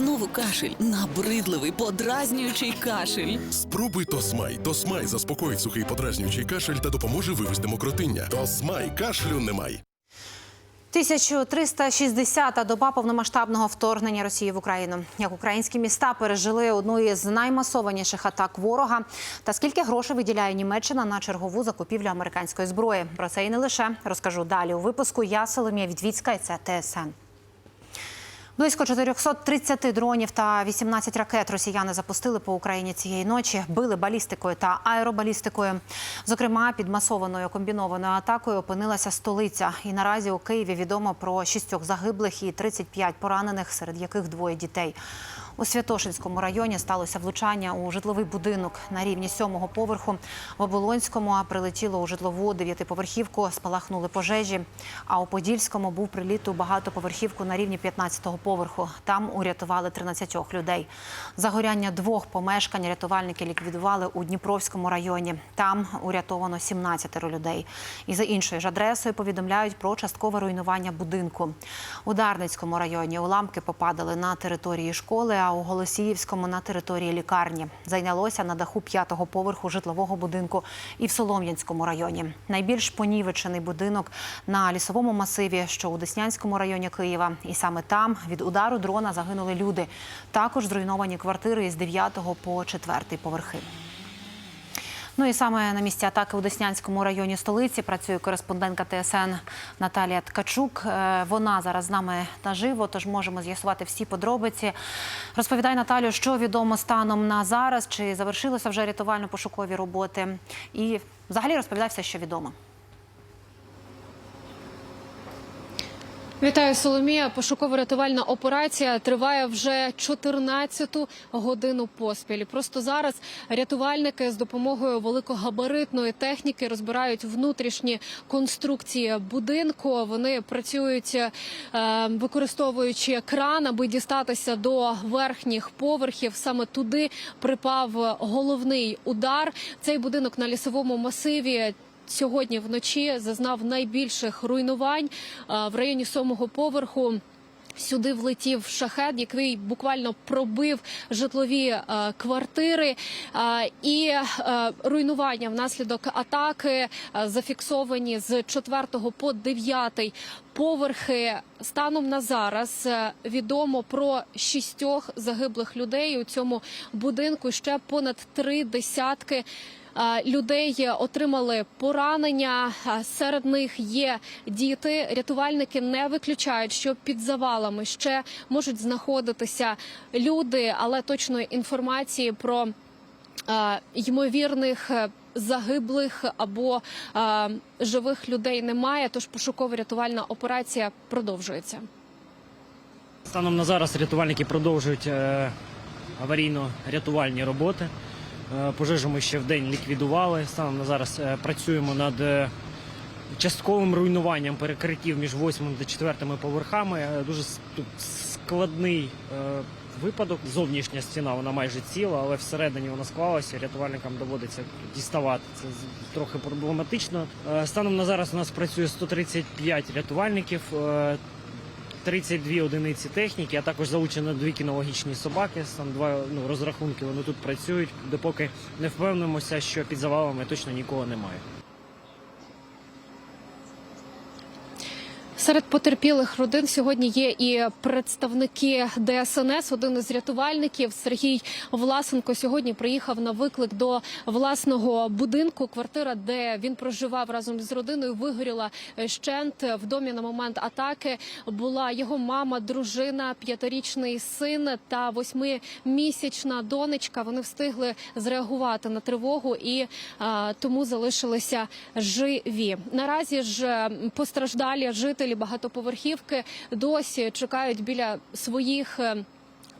Знову кашель, набридливий, подразнюючий кашель. Спробуй Тосмай. Тосмай заспокоїть сухий подразнюючий кашель та допоможе вивести мокротиння. Тосмай кашлю немає. 1360-та доба повномасштабного вторгнення Росії в Україну. Як українські міста пережили одну із наймасованіших атак ворога. Та скільки грошей виділяє Німеччина на чергову закупівлю американської зброї? Про це і не лише розкажу далі у випуску. Я Соломія Відвіцька і це ТСН. Близько 430 дронів та 18 ракет росіяни запустили по Україні цієї ночі. Били балістикою та аеробалістикою. Зокрема, під масованою комбінованою атакою опинилася столиця. І наразі у Києві відомо про шістьох загиблих і 35 поранених, серед яких двоє дітей. У Святошинському районі сталося влучання у житловий будинок на рівні сьомого поверху. В Оболонському прилетіло у житлову дев'ятиповерхівку, спалахнули пожежі. А у Подільському був приліт у багатоповерхівку на рівні 15-го поверху. Там урятували 13 людей. Загоряння двох помешкань рятувальники ліквідували у Дніпровському районі. Там урятовано 17 людей. І за іншою ж адресою повідомляють про часткове руйнування будинку. У Дарницькому районі уламки попадали на території школи, а у Голосіївському на території лікарні. Зайнялося на даху п'ятого поверху житлового будинку і в Солом'янському районі. Найбільш понівечений будинок на лісовому масиві, що у Деснянському районі Києва. І саме там від удару дрона загинули люди. Також зруйновані квартири із 9 по 4 поверхи. Ну і саме на місці атаки у Деснянському районі столиці працює кореспондентка ТСН Наталія Ткачук. Е, Вона зараз з нами наживо, тож можемо з'ясувати всі подробиці. Розповідай, Наталю, що відомо станом на зараз, чи завершилися вже рятувально-пошукові роботи, і взагалі розповідай все, що відомо. Вітаю, Соломія. Пошуково-рятувальна операція триває вже 14-ту годину поспіль. Просто зараз рятувальники з допомогою великогабаритної техніки розбирають внутрішні конструкції будинку. Вони працюють е, використовуючи кран, аби дістатися до верхніх поверхів. Саме туди припав головний удар. Цей будинок на лісовому масиві. Сьогодні вночі зазнав найбільших руйнувань в районі сьомого поверху. Сюди влетів шахет, який буквально пробив житлові е, квартири, Е, і е, руйнування внаслідок атаки е, зафіксовані з 4 по 9 поверхи. Станом на зараз е, відомо про шістьох загиблих людей у цьому будинку. Ще понад три десятки. Е, Людей отримали поранення. Е, Серед них є діти. Рятувальники не виключають, що під завалами ще можуть знаходитися люди, але точної інформації про е, ймовірних загиблих або живих людей немає. Тож пошуково-рятувальна операція продовжується. Станом на зараз рятувальники продовжують аварійно-рятувальні роботи. Е, Пожежу ми ще в день ліквідували. Станом на зараз е, працюємо над е, частковим руйнуванням перекриттів між 8 та 4 поверхами. Дуже складний випадок. Зовнішня стіна вона майже ціла, але всередині вона склалася. Рятувальникам доводиться діставати. Це трохи проблематично. Станом на зараз у нас працює 135 рятувальників. Е, 32 одиниці техніки, а також залучено дві кінологічні собаки. Там два ну, розрахунки вони тут працюють, допоки не впевнимося, що під завалами точно нікого немає. Серед потерпілих родин сьогодні є і представники ДСНС. Один із рятувальників Сергій Власенко сьогодні приїхав на виклик до власного будинку. Квартира, де він проживав разом з родиною, вигоріла щент. В домі на момент атаки була його мама, дружина, п'ятирічний син та восьмимісячна донечка. Вони встигли зреагувати на тривогу і а, тому залишилися живі. Наразі ж постраждалі жителі багатоповерхівки досі чекають біля своїх.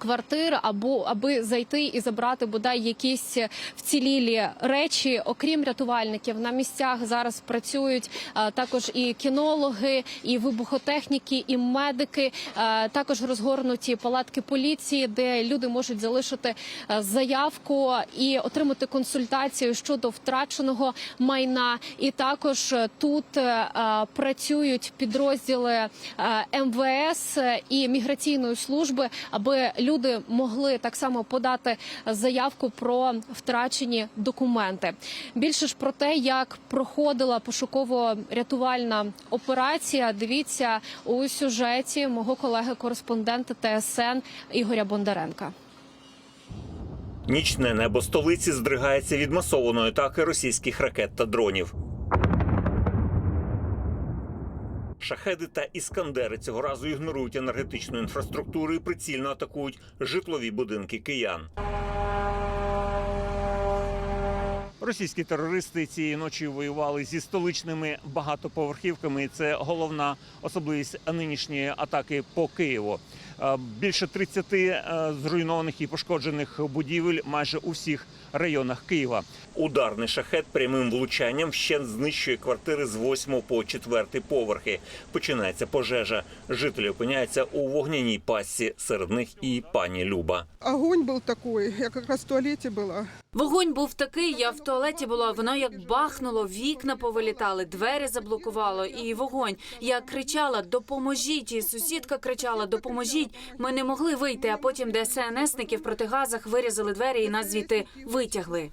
Е, Квартир або аби зайти і забрати бодай якісь вцілілі речі, окрім рятувальників, на місцях зараз працюють а, також і кінологи, і вибухотехніки, і медики. А, також розгорнуті палатки поліції, де люди можуть залишити а, заявку і отримати консультацію щодо втраченого майна. І також е, тут е, працюють підрозділи е, МВС і міграційної служби, аби люди могли так само подати заявку про втрачені документи. Більше ж про те, як проходила пошуково-рятувальна операція, дивіться у сюжеті мого колеги-кореспондента ТСН Ігоря Бондаренка. Нічне небо столиці здригається від масованої атаки російських ракет та дронів. Шахеди та іскандери цього разу ігнорують енергетичну інфраструктуру і прицільно атакують житлові будинки киян. Російські терористи цієї ночі воювали зі столичними багатоповерхівками. і Це головна особливість нинішньої атаки по Києву. Е, Більше 30 е, зруйнованих і пошкоджених будівель майже у всіх районах Києва. Ударний шахет прямим влучанням ще знищує квартири з 8 по 4 поверхи. Починається пожежа. Жителі опиняються у вогняній пастці. Серед них і пані Люба. Огонь был такой, я как раз в туалете была. Вогонь був такий, я в туалеті була, воно як бахнуло, вікна повилітали, двері заблокувало і вогонь. Я кричала Допоможіть! І сусідка кричала Допоможіть! Ми не могли вийти, а потім ДСНСники в протигазах вирізали двері і нас звідти витягли.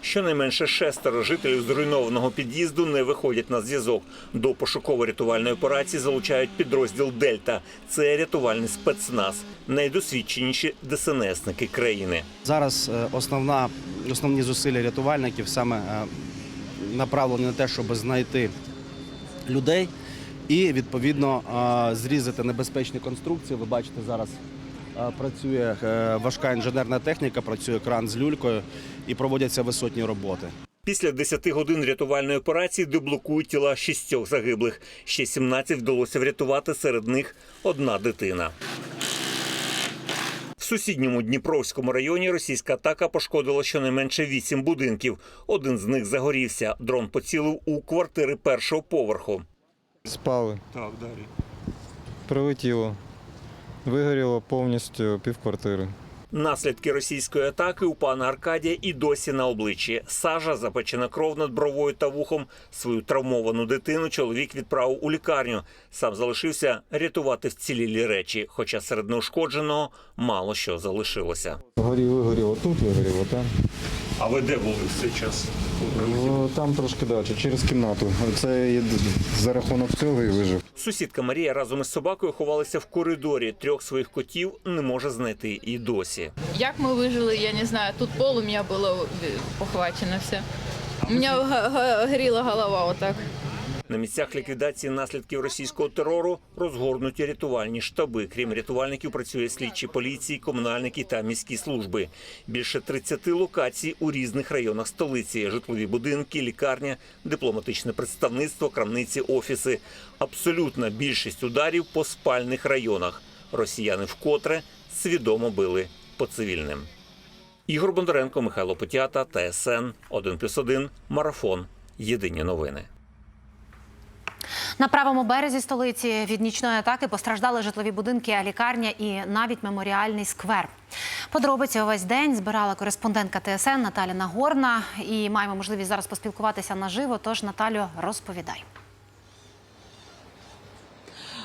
Щонайменше шестеро жителів зруйнованого під'їзду не виходять на зв'язок. До пошуково-рятувальної операції залучають підрозділ Дельта. Це рятувальний спецназ, найдосвідченіші ДСНСники країни. Зараз е, основна, основні зусилля рятувальників саме е, направлені на те, щоб знайти людей і відповідно е, зрізати небезпечні конструкції. Ви бачите, зараз е, працює важка інженерна техніка, працює кран з люлькою і проводяться висотні роботи. Після 10 годин рятувальної операції деблокують тіла шістьох загиблих. Ще 17 вдалося врятувати, серед них одна дитина. В сусідньому Дніпровському районі російська атака пошкодила щонайменше вісім будинків. Один з них загорівся. Дрон поцілив у квартири першого поверху. Спали, Так, далі. прилетіло. Вигоріло повністю півквартири. Наслідки російської атаки у пана Аркадія і досі на обличчі. Сажа, запечена кров над бровою та вухом. Свою травмовану дитину чоловік відправив у лікарню. Сам залишився рятувати вцілілі речі, хоча серед неушкодженого мало що залишилося. Горіло, вигорів, тут, вигорів, там. А ви де були в цей час? Ну, там трошки далі, через кімнату. Це я за рахунок цього і вижив. Сусідка Марія разом із собакою ховалися в коридорі. Трьох своїх котів не може знайти і досі. Як ми вижили, я не знаю. Тут полум'я було е, похвачено все. У мене горіла голова отак. На місцях ліквідації наслідків російського терору розгорнуті рятувальні штаби. Крім рятувальників, працює слідчі поліції, комунальники та міські служби. Більше 30 локацій у різних районах столиці: житлові будинки, лікарня, дипломатичне представництво, крамниці, офіси. Абсолютна більшість ударів по спальних районах. Росіяни вкотре свідомо били по цивільним. Ігор Бондаренко, Михайло Потята, ТСН 1+,1, Марафон. Єдині новини. На правому березі столиці від нічної атаки постраждали житлові будинки, лікарня і навіть меморіальний сквер. Подробиці увесь день збирала кореспондентка ТСН Наталя Нагорна. І маємо можливість зараз поспілкуватися наживо. Тож Наталю, розповідай.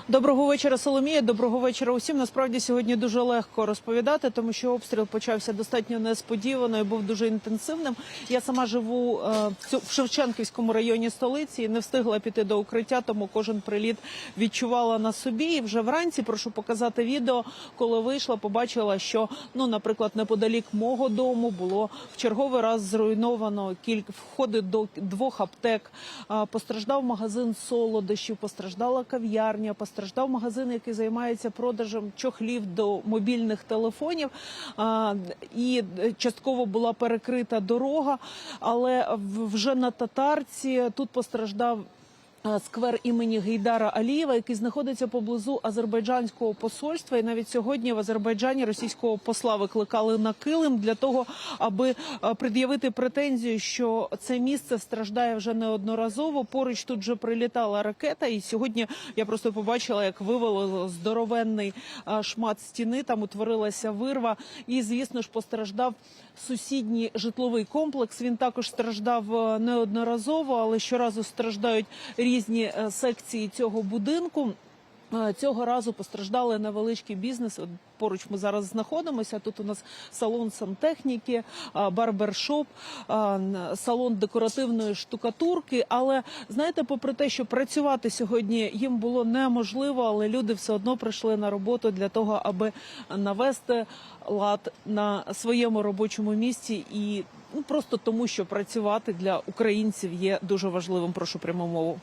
Доброго вечора, Соломія. Доброго вечора усім. Насправді сьогодні дуже легко розповідати, тому що обстріл почався достатньо несподівано і був дуже інтенсивним. Я сама живу е, в Шевченківському районі столиці і не встигла піти до укриття, тому кожен приліт відчувала на собі. І вже вранці прошу показати відео. Коли вийшла, побачила, що ну, наприклад, неподалік мого дому було в черговий раз зруйновано кілька входи до двох аптек. А, Постраждав магазин солодощів, постраждала кав'ярня, постраждав магазин, який займається продажем чохлів до мобільних телефонів. І частково була перекрита дорога, але вже на татарці тут постраждав. Сквер імені Гейдара Алієва, який знаходиться поблизу азербайджанського посольства, і навіть сьогодні в Азербайджані російського посла викликали на килим для того, аби е, пред'явити претензію, що це місце страждає вже неодноразово. Поруч тут вже прилітала ракета, і сьогодні я просто побачила, як вивело здоровенний е, шмат стіни. Там утворилася вирва, і звісно ж постраждав сусідній житловий комплекс. Він також страждав е, неодноразово, але щоразу страждають різні е, секції цього будинку. Е, Цього разу постраждали невеличкий бізнес. Поруч ми зараз знаходимося. Тут у нас салон сантехніки, барбершоп, салон декоративної штукатурки. Але знаєте, попри те, що працювати сьогодні їм було неможливо, але люди все одно прийшли на роботу для того, аби навести лад на своєму робочому місці і ну просто тому, що працювати для українців є дуже важливим. Прошу пряму мову.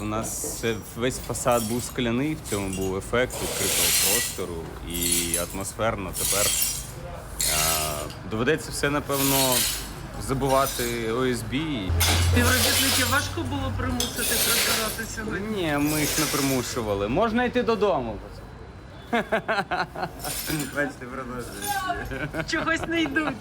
У нас весь фасад був скляний, в цьому був ефект відкритого простору і атмосферно. Тепер а, доведеться все, напевно, забувати ОСБ. Співробітників важко було примусити прибирати сьогодні. Ні, ми їх не примушували. Можна йти додому. Бачите, продовжується. Чогось не йдуть.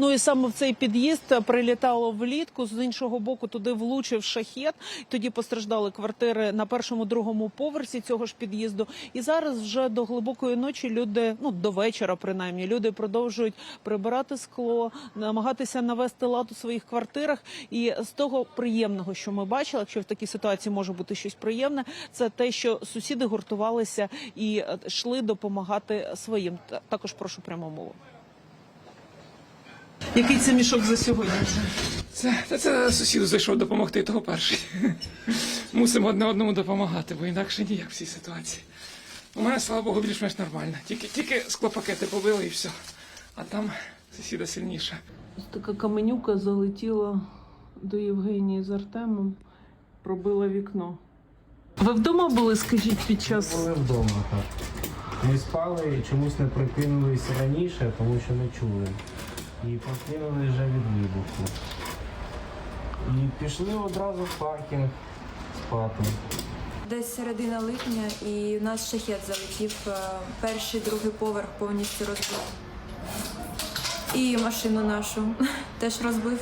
Ну і саме в цей під'їзд прилітало влітку. З іншого боку туди влучив шахет. Тоді постраждали квартири на першому другому поверсі цього ж під'їзду. І зараз вже до глибокої ночі люди, ну до вечора, принаймні, люди продовжують прибирати скло, намагатися навести лад у своїх квартирах. І з того приємного, що ми бачили, якщо в такій ситуації може бути щось приємне, це те, що сусіди гуртувалися і е, йшли допомагати своїм. Та- Також прошу пряму мову. Який це мішок за сьогодні? Це, це, це сусід зайшов допомогти, того перший. Мусимо одне одному допомагати, бо інакше ніяк в цій ситуації. У мене, слава Богу, більш-менш нормально. Тільки, тільки склопакети побили і все. А там сусіда сильніше. Така каменюка залетіла до Євгенії з Артемом, пробила вікно. Ви вдома були, скажіть, під час Були вдома, так. Ми спали і чомусь не прикинулися раніше, тому що не чули. І прокинули вже від вибуху. І пішли одразу в паркінг спати. Десь середина липня, і в нас шахет залетів. е, Перший, другий поверх повністю розбив. І машину нашу теж розбив.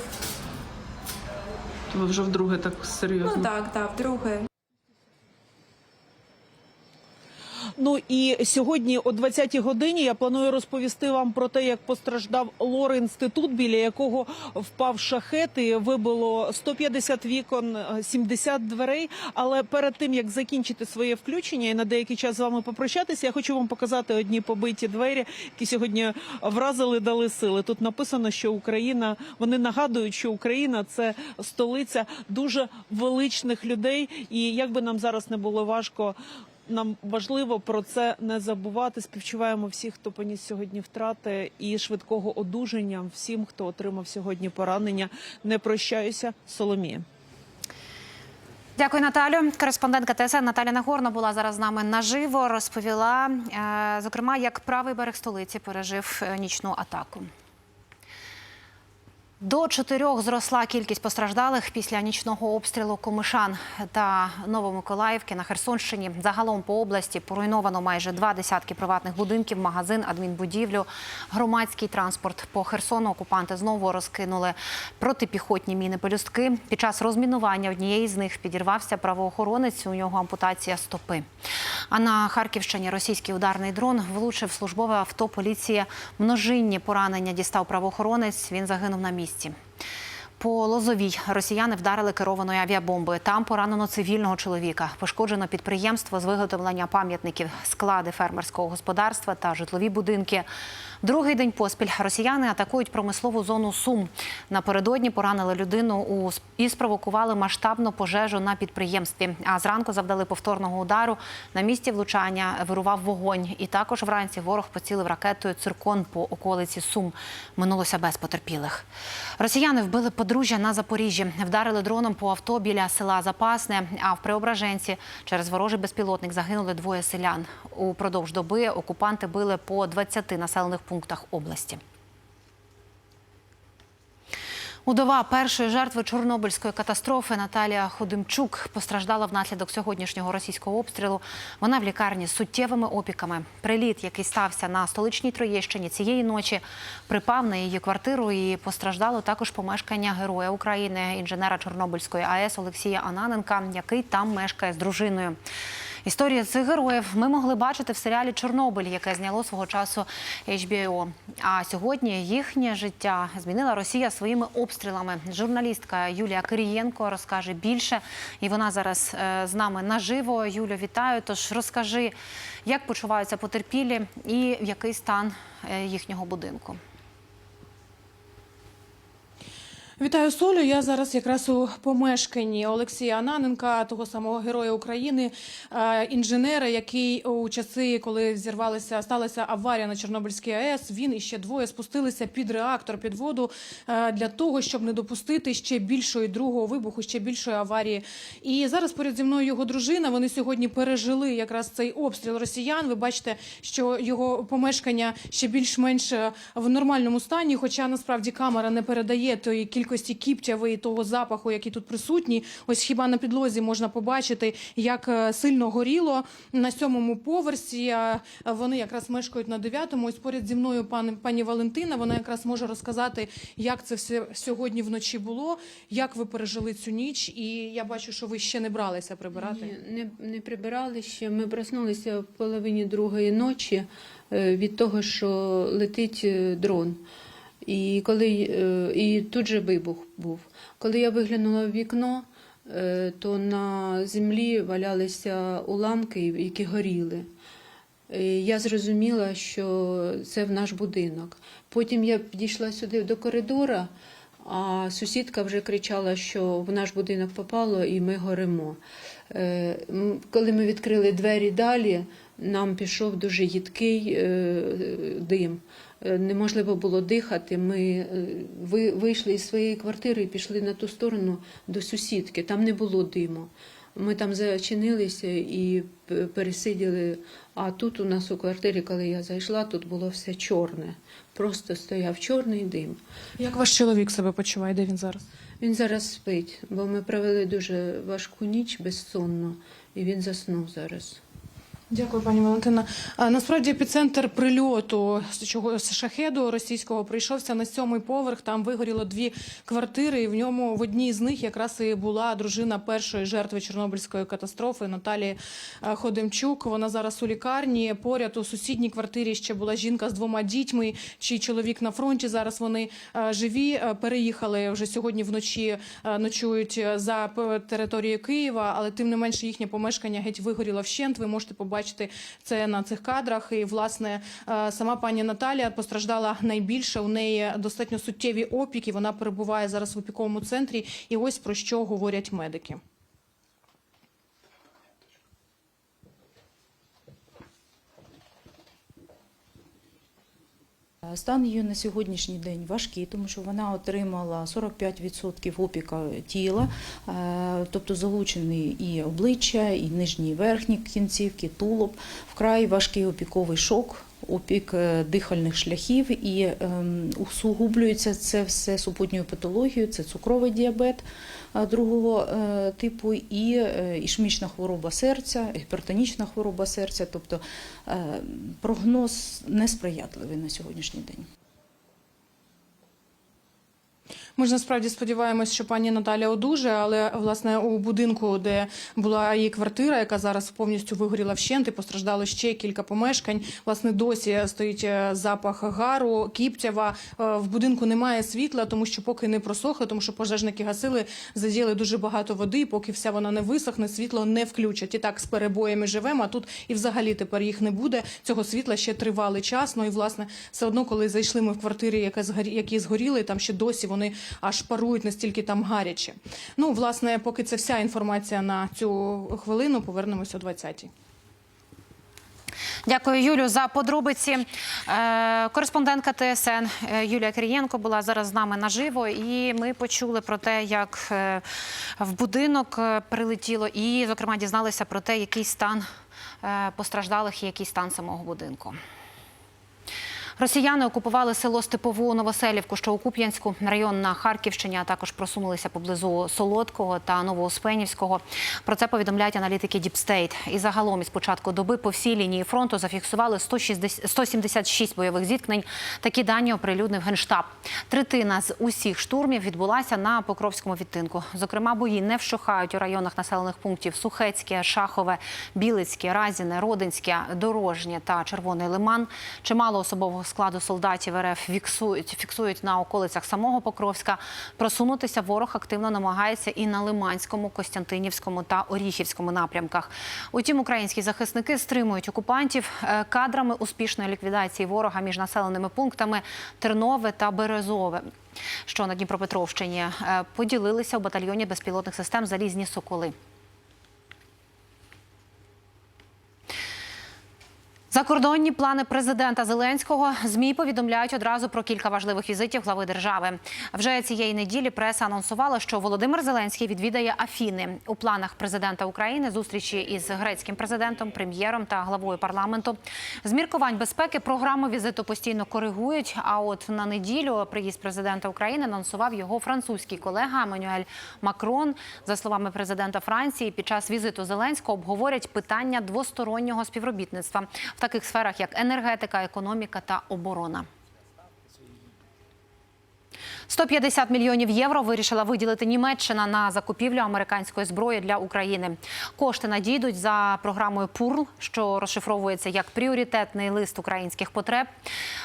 ви вже вдруге так серйозно. Ну так, так, вдруге. Ну і сьогодні о 20-й годині я планую розповісти вам про те, як постраждав лор інститут, біля якого впав шахет і вибило 150 вікон, е, 70 дверей. Але перед тим як закінчити своє включення і на деякий час з вами попрощатися, я хочу вам показати одні побиті двері, які сьогодні вразили, дали сили. Тут написано, що Україна вони нагадують, що Україна це столиця дуже величних людей. І як би нам зараз не було важко. Нам важливо про це не забувати. Співчуваємо всіх, хто поніс сьогодні втрати, і швидкого одужання всім, хто отримав сьогодні поранення. Не прощаюся, Соломія. Дякую, Наталю. Кореспондентка ТСН Наталя Нагорна була зараз з нами наживо. Розповіла, е, зокрема, як правий берег столиці пережив е, нічну атаку. До чотирьох зросла кількість постраждалих після нічного обстрілу Комишан та Новомиколаївки на Херсонщині. Загалом по області поруйновано майже два десятки приватних будинків, магазин, адмінбудівлю, громадський транспорт. По Херсону окупанти знову розкинули протипіхотні міни пелюстки. Під час розмінування однієї з них підірвався правоохоронець. У нього ампутація стопи. А на Харківщині російський ударний дрон влучив службове авто поліції. Множинні поранення дістав правоохоронець. Він загинув на місці. По Лозовій росіяни вдарили керованою авіабомбою. Там поранено цивільного чоловіка. Пошкоджено підприємство з виготовлення пам'ятників, склади фермерського господарства та житлові будинки. Другий день поспіль росіяни атакують промислову зону Сум. Напередодні поранили людину у і спровокували масштабну пожежу на підприємстві. А зранку завдали повторного удару. На місці влучання вирував вогонь. І також вранці ворог поцілив ракетою циркон по околиці Сум. Минулося без потерпілих. Росіяни вбили подружжя на Запоріжжі, вдарили дроном по авто біля села Запасне. А в Преображенці через ворожий безпілотник загинули двоє селян. Упродовж доби окупанти били по 20 населених пунктах області. Удова першої жертви Чорнобильської катастрофи Наталія Ходимчук постраждала внаслідок сьогоднішнього російського обстрілу. Вона в лікарні з суттєвими опіками. Приліт, який стався на столичній Троєщині цієї ночі, припав на її квартиру і постраждало також помешкання Героя України, інженера Чорнобильської АЕС Олексія Ананенка, який там мешкає з дружиною. Історії цих героїв ми могли бачити в серіалі Чорнобиль, яке зняло свого часу HBO. А сьогодні їхнє життя змінила Росія своїми обстрілами. Журналістка Юлія Кирієнко розкаже більше, і вона зараз е, з нами наживо. Юлю, вітаю. Тож розкажи, як почуваються потерпілі і в який стан е, їхнього будинку. Вітаю Солю. Я зараз якраз у помешканні Олексія Ананенка, того самого героя України, е, інженера, який у часи, коли зірвалася, сталася аварія на Чорнобильській АЕС, він і ще двоє спустилися під реактор під воду е, для того, щоб не допустити ще більшої другого вибуху, ще більшої аварії. І зараз поряд зі мною його дружина. Вони сьогодні пережили якраз цей обстріл росіян. Ви бачите, що його помешкання ще більш-менш е, в нормальному стані, хоча насправді камера не передає тої кількості кіптяви і того запаху, який тут присутній. Ось хіба на підлозі можна побачити, як е, сильно горіло на сьомому поверсі. Вони якраз мешкають на дев'ятому. Ось поряд зі мною пан, пані Валентина. Вона якраз може розказати, як це все сьогодні вночі було, як ви пережили цю ніч. І я бачу, що ви ще не бралися прибирати. Ні, не, не прибирали ще. Ми проснулися в половині другої ночі е, від того, що летить е, дрон. І, коли, е, і тут же вибух був. Коли я виглянула в вікно, е, то на землі валялися уламки, які горіли. Е, Я зрозуміла, що це в наш будинок. Потім я підійшла сюди до коридора, а сусідка вже кричала, що в наш будинок попало і ми горимо. Коли ми відкрили двері далі, нам пішов дуже їдкий дим. Е, Неможливо було дихати. Ми е, вийшли із своєї квартири і пішли на ту сторону до сусідки. Там не було диму. Ми там зачинилися і пересиділи. А тут у нас у квартирі, коли я зайшла, тут було все чорне. Просто стояв чорний дим. Як ваш чоловік себе почуває? Де він зараз? Він зараз спить, бо ми провели дуже важку ніч безсонно, і він заснув зараз. Дякую, пані Валентина. Насправді епіцентр прильоту чого шахеду російського прийшовся на сьомий поверх. Там вигоріло дві квартири. І в ньому в одній з них якраз і була дружина першої жертви Чорнобильської катастрофи Наталії Ходимчук. Вона зараз у лікарні. Поряд у сусідній квартирі ще була жінка з двома дітьми, чий чоловік на фронті. Зараз вони живі. Переїхали вже сьогодні вночі. Ночують за територією Києва, але тим не менше їхнє помешкання геть вигоріло вщент. Ви можете побачити це на цих кадрах. І власне е, сама пані Наталія постраждала найбільше. У неї достатньо суттєві опіки. Вона перебуває зараз в опіковому центрі. І ось про що говорять медики. Стан її на сьогоднішній день важкий, тому що вона отримала 45% опіка тіла, е, тобто залучений і обличчя, і нижні і верхні кінцівки, тулуб, вкрай важкий опіковий шок. Опік е, дихальних шляхів і ем, усугублюється це все супутньою патологією, це цукровий діабет е, другого е, типу і ішемічна хвороба серця, гіпертонічна хвороба серця. Тобто прогноз несприятливий на сьогоднішній день. Ми ж насправді сподіваємось, що пані Наталя одужає, але власне у будинку, де була її квартира, яка зараз повністю вигоріла вщент, і постраждало ще кілька помешкань. Власне, досі стоїть е, запах гару, кіптява. Е, В будинку немає світла, тому що поки не просохло, тому що пожежники гасили, задіяли дуже багато води. Поки вся вона не висохне, світло не включать. І так з перебоями живемо. А тут і взагалі тепер їх не буде. Цього світла ще тривалий час. Ну і власне, все одно, коли зайшли ми в квартири, які згоріли, там ще досі вони аж парують настільки там гаряче. Ну, власне, поки це вся інформація на цю хвилину, повернемося о 20-й. Дякую, Юлю, за подробиці. Е, Кореспондентка ТСН е, Юлія Кирієнко була зараз з нами наживо, і ми почули про те, як е, в будинок прилетіло, і, зокрема, дізналися про те, який стан постраждалих і який стан самого будинку. Росіяни окупували село Степову Новоселівку, що у Куп'янську, район на Харківщині, а також просунулися поблизу Солодкого та Новоуспенівського. Про це повідомляють аналітики Діпстейт. І загалом із початку доби по всій лінії фронту зафіксували 160 176 бойових зіткнень. Такі дані оприлюднив Генштаб. Третина з усіх штурмів відбулася на Покровському відтинку. Зокрема, бої не вщухають у районах населених пунктів Сухецьке, Шахове, Білицьке, Разіне, Родинське, Дорожнє та Червоний Лиман. Чимало особового складу солдатів РФ фіксують, фіксують на околицях самого Покровська. Просунутися ворог активно намагається і на Лиманському, Костянтинівському та Оріхівському напрямках. Утім, українські захисники стримують окупантів е, кадрами успішної ліквідації ворога між населеними пунктами Тернове та Березове. Що на Дніпропетровщині Е, поділилися у батальйоні безпілотних систем залізні соколи. Закордонні плани президента Зеленського змі повідомляють одразу про кілька важливих візитів глави держави. Вже цієї неділі преса анонсувала, що Володимир Зеленський відвідає Афіни у планах президента України зустрічі із грецьким президентом, прем'єром та главою парламенту. З міркувань безпеки програму візиту постійно коригують. А от на неділю приїзд президента України анонсував його французький колега Еммануель Макрон. За словами президента Франції, під час візиту Зеленського обговорять питання двостороннього співробітництва таких сферах, як енергетика, економіка та оборона. 150 мільйонів євро вирішила виділити Німеччина на закупівлю американської зброї для України. Кошти надійдуть за програмою ПУРЛ, що розшифровується як пріоритетний лист українських потреб.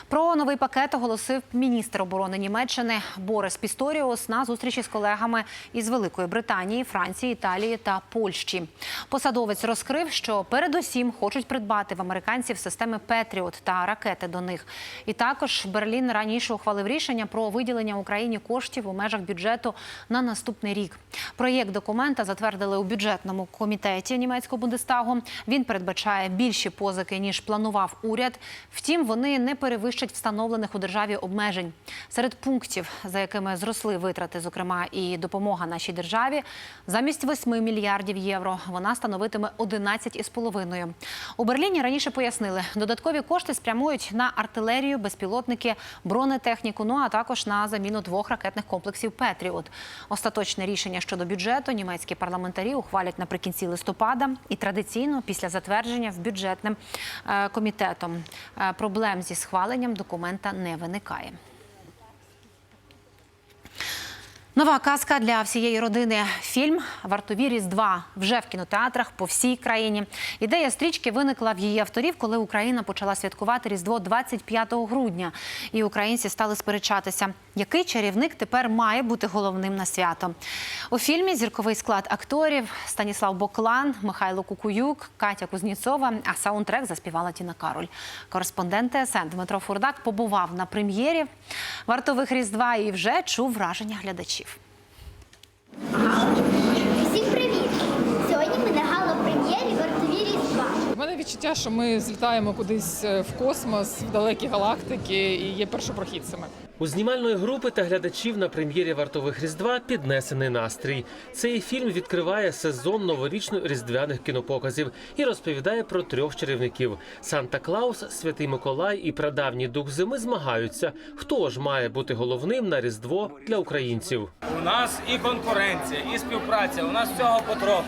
Про новий пакет оголосив міністр оборони Німеччини Борис Пісторіус на зустрічі з колегами із Великої Британії, Франції, Італії та Польщі. Посадовець розкрив, що передусім хочуть придбати в американців системи Петріот та ракети до них. І також Берлін раніше ухвалив рішення про виділення Україні коштів у межах бюджету на наступний рік. Проєкт документа затвердили у бюджетному комітеті німецького Бундестагу. Він передбачає більші позики ніж планував уряд. Втім, вони не перевищать встановлених у державі обмежень. Серед пунктів, за якими зросли витрати, зокрема і допомога нашій державі, замість 8 мільярдів євро вона становитиме 11,5. У Берліні раніше пояснили, додаткові кошти спрямують на артилерію, безпілотники, бронетехніку, ну а також на заміну двох ракетних комплексів Петріот. Остаточне рішення щодо бюджету німецькі парламентарі ухвалять наприкінці листопада і традиційно після затвердження в бюджетним е, комітетом. Е, Проблем зі схваленням документа не виникає. Нова казка для всієї родини. Фільм Вартові Різдва вже в кінотеатрах по всій країні. Ідея стрічки виникла в її авторів, коли Україна почала святкувати Різдво 25 грудня. І українці стали сперечатися, який чарівник тепер має бути головним на свято. У фільмі зірковий склад акторів Станіслав Боклан, Михайло Кукуюк, Катя Кузніцова, а саундтрек заспівала Тіна Кароль. Кореспондент ТСН Дмитро Фурдак побував на прем'єрі вартових Різдва і вже чув враження глядачів. Всім привіт! Сьогодні ми на гала-прем'єрі «Вартові Різдва». У мене відчуття, що ми злітаємо кудись е, в космос, в далекі галактики і є першопрохідцями. У знімальної групи та глядачів на прем'єрі вартових різдва піднесений настрій. Цей фільм відкриває сезон новорічно-різдвяних кінопоказів і розповідає про трьох чарівників: Санта Клаус, Святий Миколай і прадавній дух зими змагаються. Хто ж має бути головним на різдво для українців? У нас і конкуренція, і співпраця. У нас всього потроху.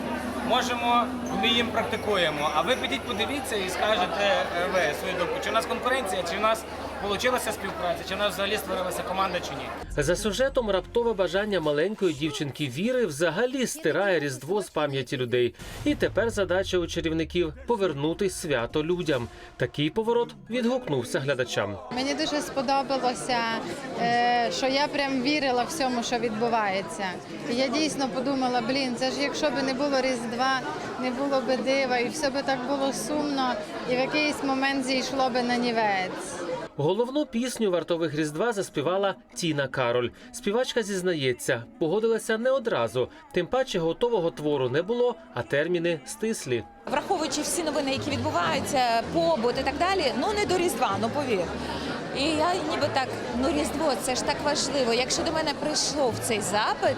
Можемо, вміємо, практикуємо. А ви підіть, подивіться і скажете е, ви свою думку, чи у нас конкуренція, чи у нас вийшла співпраця, чи нас взагалі створилася команда, чи ні. За сюжетом раптове бажання маленької дівчинки Віри взагалі стирає різдво з пам'яті людей. І тепер задача у чарівників повернути свято людям. Такий поворот відгукнувся глядачам. Мені дуже сподобалося, е, що я прям вірила всьому, що відбувається. Я дійсно подумала, блін, це ж якщо б не було Різдва, не було би дива, і все би так було сумно, і в якийсь момент зійшло би на нівець. Головну пісню вартових різдва заспівала Тіна Кароль. Співачка зізнається, погодилася не одразу. Тим паче готового твору не було, а терміни стислі. враховуючи всі новини, які відбуваються, побут і так далі, ну не до Різдва, ну повір. І я ніби так, ну Різдво, це ж так важливо. Якщо до мене прийшов цей запит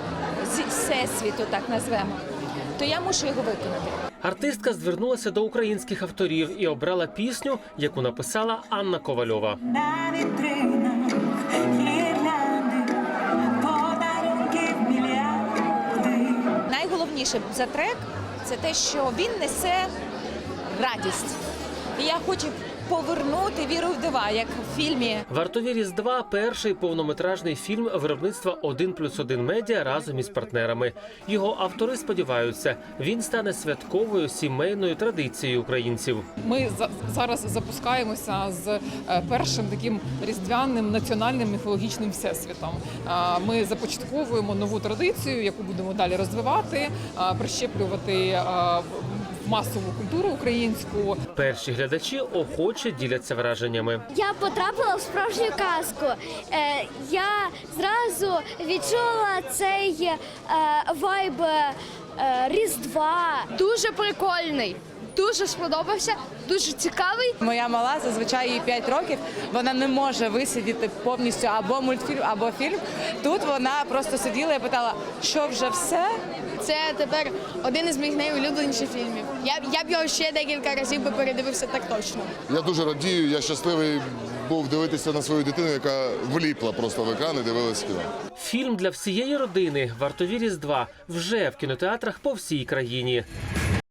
зі всесвіту, так назвемо, то я мушу його виконати. Артистка звернулася до українських авторів і обрала пісню, яку написала Анна Ковальова. Найголовніше за трек це те, що він несе радість. І я хочу повернути віру в дива, як в фільмі Вартові Різдва перший повнометражний фільм виробництва «1 плюс 1 медіа разом із партнерами. Його автори сподіваються, він стане святковою сімейною традицією українців. Ми за- зараз запускаємося з е, першим таким різдвяним національним міфологічним всесвітом. Ми започатковуємо нову традицію, яку будемо далі розвивати, прищеплювати а, в масову культуру українську. Перші глядачі охоче діляться враженнями. Я потрапила в справжню казку. Е, я зразу відчула цей е, вайб е, Різдва. Дуже прикольний. Дуже сподобався, дуже цікавий. Моя мала зазвичай їй 5 років. Вона не може висидіти повністю або мультфільм, або фільм. Тут вона просто сиділа і питала, що вже все. Це тепер один із моїх найулюбленіших фільмів. Я, б- я б його ще декілька разів би передивився так точно. Я дуже радію, я щасливий був дивитися на свою дитину, яка вліпла просто в екран і дивилась кіно. Фільм для всієї родини Вартові Різдва вже в кінотеатрах по всій країні.